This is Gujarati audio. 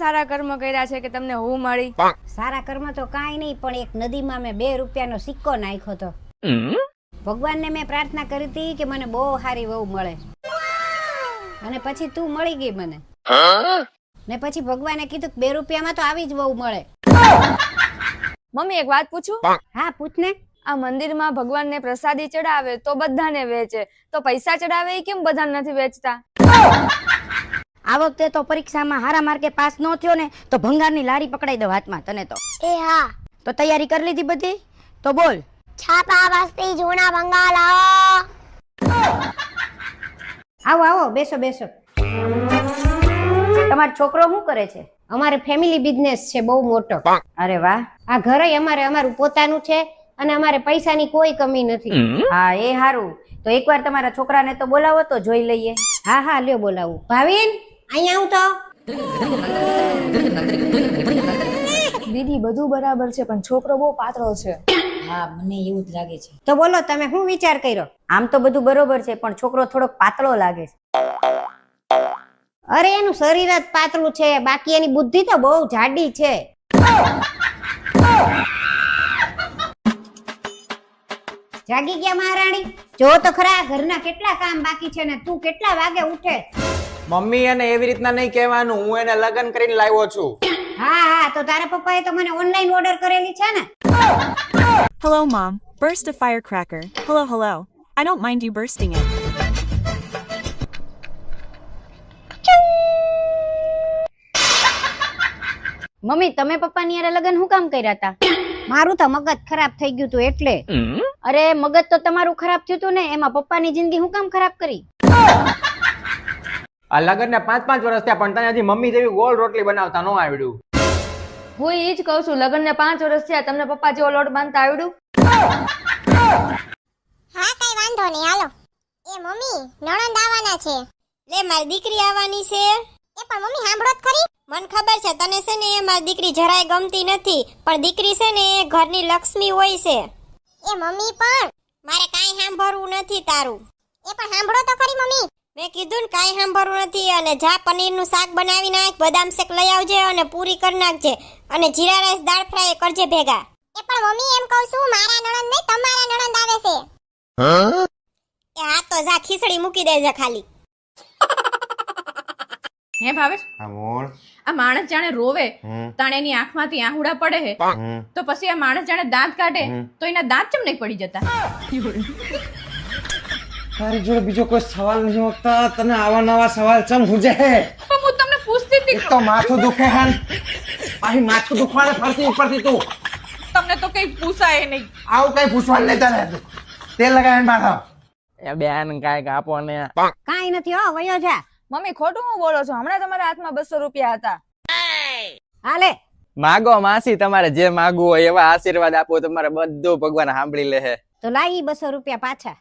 સારા કર્મ કર્યા છે કે તમને હું મળી? સારા કર્મ તો કાંઈ નહીં પણ એક નદીમાં મેં બે રૂપિયાનો સિક્કો નાખ્યો હતો ભગવાનને મેં પ્રાર્થના કરી હતી કે મને બહુ સારી વહુ મળે. અને પછી તું મળી ગઈ મને. ને પછી ભગવાને કીધું કે બે રૂપિયામાં તો આવી જ વહુ મળે. મમ્મી એક વાત પૂછું? હા પૂછ ને. આ મંદિરમાં ભગવાનને પ્રસાદી ચડાવે તો બધાને વેચે. તો પૈસા ચડાવે એ કેમ બધાને નથી વેચતા? આ વખતે તો પરીક્ષામાં હારા માર્કે પાસ ન થયો ને તો ભંગારની લારી પકડાઈ દો હાથમાં તને તો. એ હા. તો તૈયારી કરી લીધી બધી? તો બોલ. છાપા બસ્તી જૂના બંગાલા આવો આવો બેસો બેસો. તમારો છોકરો શું કરે છે? અમારે ફેમિલી બિઝનેસ છે બહુ મોટો. અરે વાહ. આ ઘરે અમારે અમારું પોતાનું છે અને અમારે પૈસાની કોઈ કમી નથી. હા એ સારું તો એકવાર તમારા છોકરાને તો બોલાવો તો જોઈ લઈએ. હા હા લ્યો બોલાવું. ભાવિન? અહીંયા આવું તો. દીદી બધું બરાબર છે પણ છોકરો બહુ પાતળો છે. હા મને એવું જ લાગે છે. તો બોલો તમે શું વિચાર કર્યો? આમ તો બધું બરોબર છે પણ છોકરો થોડોક પાતળો લાગે છે. અરે એનું શરીર જ પાતળું છે બાકી એની બુદ્ધિ તો બહુ જાડી છે. જાગી ગયા મહારાણી? જો તો ખરા ઘરના કેટલા કામ બાકી છે ને તું કેટલા વાગે ઉઠે? મમ્મી એને એવી રીતના નહીં કહેવાનું હું એને લગ્ન કરીને લાવ્યો છું હા હા તો તારા પપ્પાએ તો મને ઓનલાઈન ઓર્ડર કરેલી છે ને Hello, Mom. Burst a firecracker. Hello, hello. I don't mind you bursting it. Mummy તમે પપ્પાની યારે લગ્ન શું કામ કર્યા હતા મારું તો મગજ ખરાબ થઈ ગયું તું એટલે અરે મગજ તો તમારું ખરાબ થયું તું ને એમાં પપ્પાની જિંદગી હું કામ ખરાબ કરી આ લગ્ન ને પાંચ પાંચ વર્ષ થયા પણ તને હજી મમ્મી જેવી ગોળ રોટલી બનાવતા ન આવડ્યું. હું એ જ કહું છું લગ્નને પાંચ વર્ષ થયા તમને પપ્પા જેવો લોટ બાંધતા આવડ્યું? હા કઈ વાંધો નહીં હાલો. એ મમ્મી નણંદ આવવાના છે. લે મારી દીકરી આવવાની છે. એ પણ મમ્મી સાંભળો જ ખરી. મને ખબર છે તને છે ને એ મારી દીકરી જરાય ગમતી નથી પણ દીકરી છે ને એ ઘરની લક્ષ્મી હોય છે. એ મમ્મી પણ. મારે કાંઈ સાંભળવું નથી તારું. એ પણ સાંભળો તો ખરી મમ્મી. મેં કીધું ને કાંઈ સાંભળવું નથી અને જા પનીરનું શાક બનાવી નાખ બદામ શેક લઈ આવજે અને પૂરી કરી નાખજે અને જીરા રાઈસ દાળ ફ્રાય કરજે ભેગા. એ પણ મમ્મી એમ કહું છું મારા નણંદ નહીં તમારા નણંદ આવે છે. એ હા તો જા ખીચડી મૂકી દેજે ખાલી. હે ભાવેશ? હા બોલ. આ માણસ જાણે રોવે. તાણે એની આંખમાંથી આહુડા પડે હે. તો પછી આ માણસ જાણે દાંત કાઢે તો એના દાંત ચમ નહીં પડી જતા? તારી જોડે બીજો કોઈ સવાલ નહીં હોતા તને આવા નવા સવાલ ચમ હુજે? હે હું તમને પૂછતી હતી તો માથું દુખે હે અહીં માથું દુખવાને ફરતી ઉપરથી તું. તમને તો કઈ પૂછાય નહીં. આવું કઈ પૂછવાનું નહીં તને. તેલ લગાવીને માથા એ બેન કાંઈક આપો ને. કાંઈ નથી હો વયો છે મમ્મી ખોટું હું બોલો છો? હમણાં તમારા હાથમાં બસો રૂપિયા હતા. હાલે. માગો માસી તમારે જે માગવું હોય એવા આશીર્વાદ આપો તમારે બધું ભગવાન સાંભળી લે તો લાઈ બસો રૂપિયા પાછા.